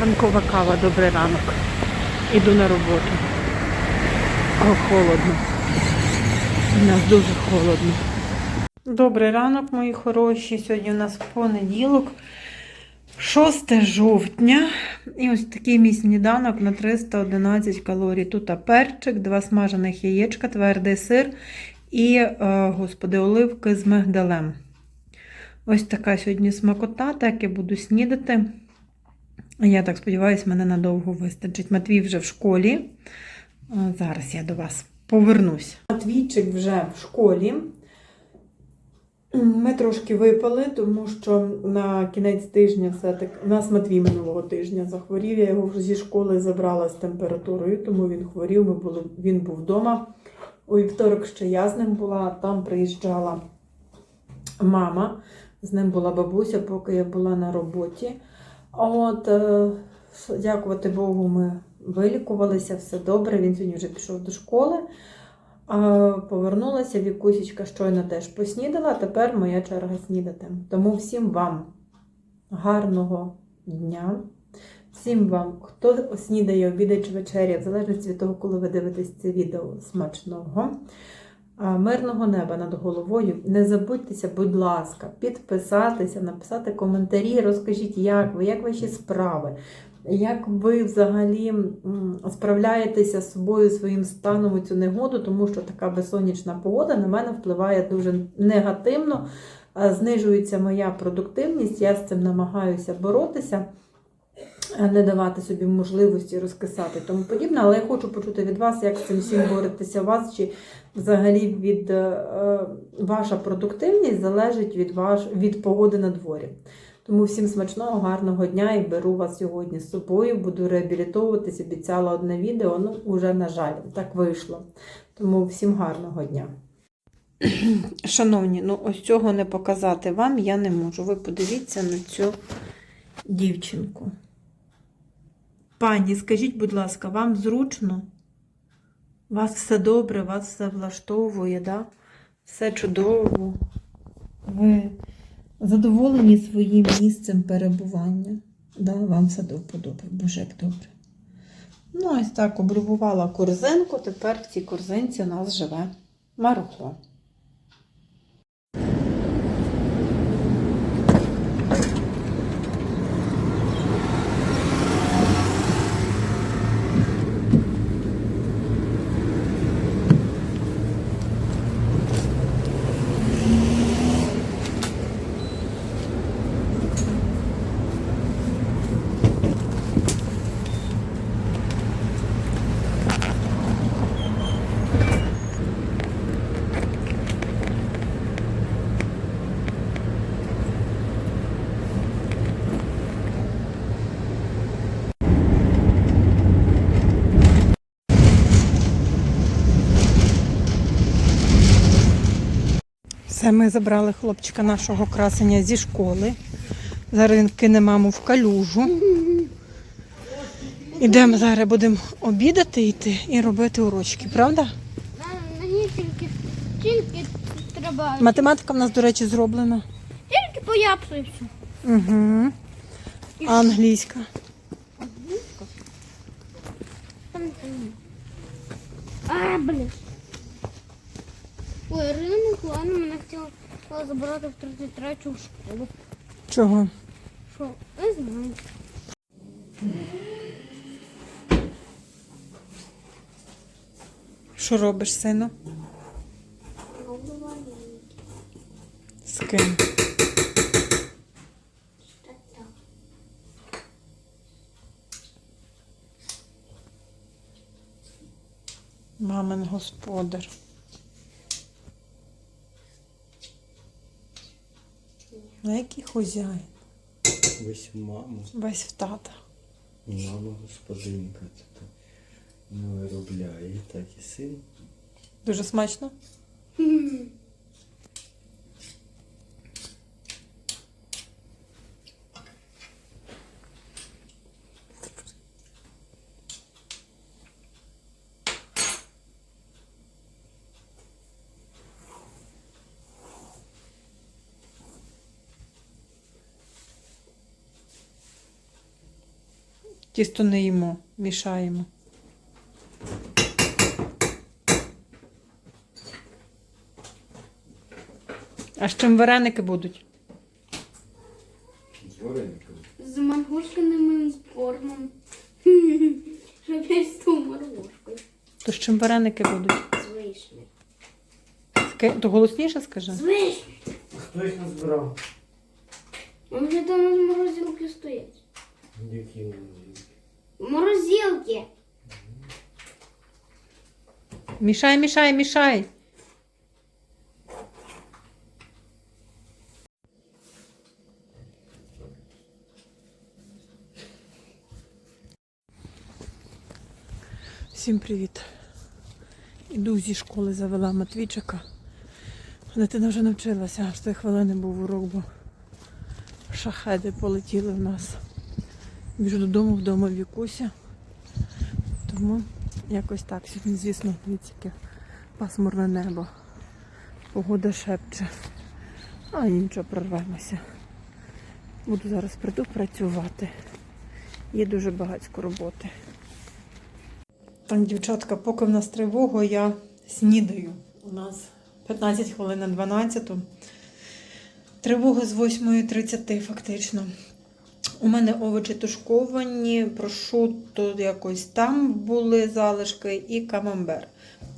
Ранкова кава, добрий ранок. Іду на роботу. О, холодно. У нас дуже холодно. Добрий ранок, мої хороші. Сьогодні у нас понеділок, 6 жовтня. І ось такий мій сніданок на 311 калорій. Тут перчик, два смажених яєчка, твердий сир і, е, господи, оливки з мигдалем. Ось така сьогодні смакота, так я буду снідати. Я так сподіваюся, мене надовго вистачить. Матвій вже в школі. Зараз я до вас повернусь. Матвійчик вже в школі. Ми трошки випали, тому що на кінець тижня все-таки у нас Матвій минулого тижня захворів. Я його вже зі школи забрала з температурою, тому він хворів. Ми були, він був вдома. У вівторок ще я з ним була, там приїжджала мама, з ним була бабуся, поки я була на роботі. От, е, дякувати Богу, ми вилікувалися, все добре. Він сьогодні вже пішов до школи. Повернулася, Вікусічка щойно теж поснідала, тепер моя черга снідати. Тому всім вам гарного дня. Всім вам, хто снідає, обідає чи вечеря, в залежності від того, коли ви дивитесь це відео смачного. Мирного неба над головою. Не забудьтеся, будь ласка, підписатися, написати коментарі, розкажіть, як ви, як ваші справи, як ви взагалі справляєтеся з собою, своїм станом у цю негоду, тому що така безсонячна погода на мене впливає дуже негативно, знижується моя продуктивність, я з цим намагаюся боротися. А Не давати собі можливості розкисати тому подібне, але я хочу почути від вас, як з цим всім боретеся вас, чи взагалі від е, е, ваша продуктивність залежить від, ваш, від погоди на дворі. Тому всім смачного, гарного дня і беру вас сьогодні з собою. Буду реабілітовуватись, обіцяла одне відео. Ну, уже, на жаль, так вийшло. Тому всім гарного дня. Шановні, ну ось цього не показати вам я не можу. Ви подивіться на цю дівчинку. Пані, скажіть, будь ласка, вам зручно? Вас все добре, вас все влаштовує, да? все чудово. Ви задоволені своїм місцем перебування. Да? Вам все до. Боже, як добре. Ну, ось так облюбувала корзинку. Тепер в цій корзинці у нас живе Марго. Все, ми забрали хлопчика нашого красення зі школи. Зараз він кине маму в калюжу. Ідемо зараз, будемо обідати йти і робити урочки, правда? Мені тільки, тільки треба. Математика в нас, до речі, зроблена. Тільки пояпсуй. Угу. А англійська. Там. А, блін. Ой, Ірина Миколаївна мене хотіла забрати в 33-ю школу. Чого? Що? Не знаю. Що робиш, сину? З ким? Мамин господар. На який хозяїн? Весь в маму, Весь в тата. мама господинка так не виробляє, так і син. Дуже смачно. Тісто не їмо, мішаємо. А з чим вареники будуть? З варениками. З маргошкиним спормом. Опять з ту маргошкою. То з чим вареники будуть? З вишні. Ски- То голосніше скажи. З вишні. Хто їх назбирав? Вони вже давно з морозилки стоять. Які морозилки? Морозилки. Мішай, мішай, мішай. Всім привіт. Іду зі школи, завела Матвійчика. Дитина вже навчилася, аж три хвилини був урок, бо шахеди полетіли в нас. Біжу додому, вдома Вікуся. Тому якось так. Сьогодні, звісно, яке пасмурне небо. Погода шепче. А нічого, прорвемося. Буду зараз прийду працювати. Є дуже багатько роботи. Так, дівчатка, поки в нас тривога, я снідаю. У нас 15 хвилин на 12. Тривога з 8.30 фактично. У мене овочі тушковані, прошутто якось там були залишки і камамбер.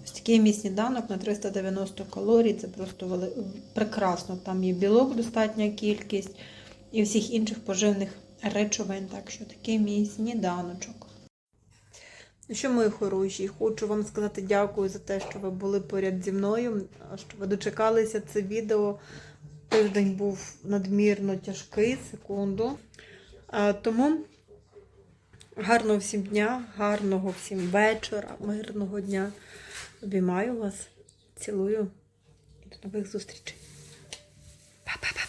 Ось такий мій сніданок на 390 калорій. Це просто вели... прекрасно. Там є білок, достатня кількість і всіх інших поживних речовин. Так що такий мій сніданочок. Ну що, мої хороші, хочу вам сказати дякую за те, що ви були поряд зі мною, що ви дочекалися це відео. Тиждень був надмірно тяжкий, секунду. Тому гарного всім дня, гарного всім вечора, мирного дня. Обіймаю вас, цілую і до нових зустрічей. Па-па-па!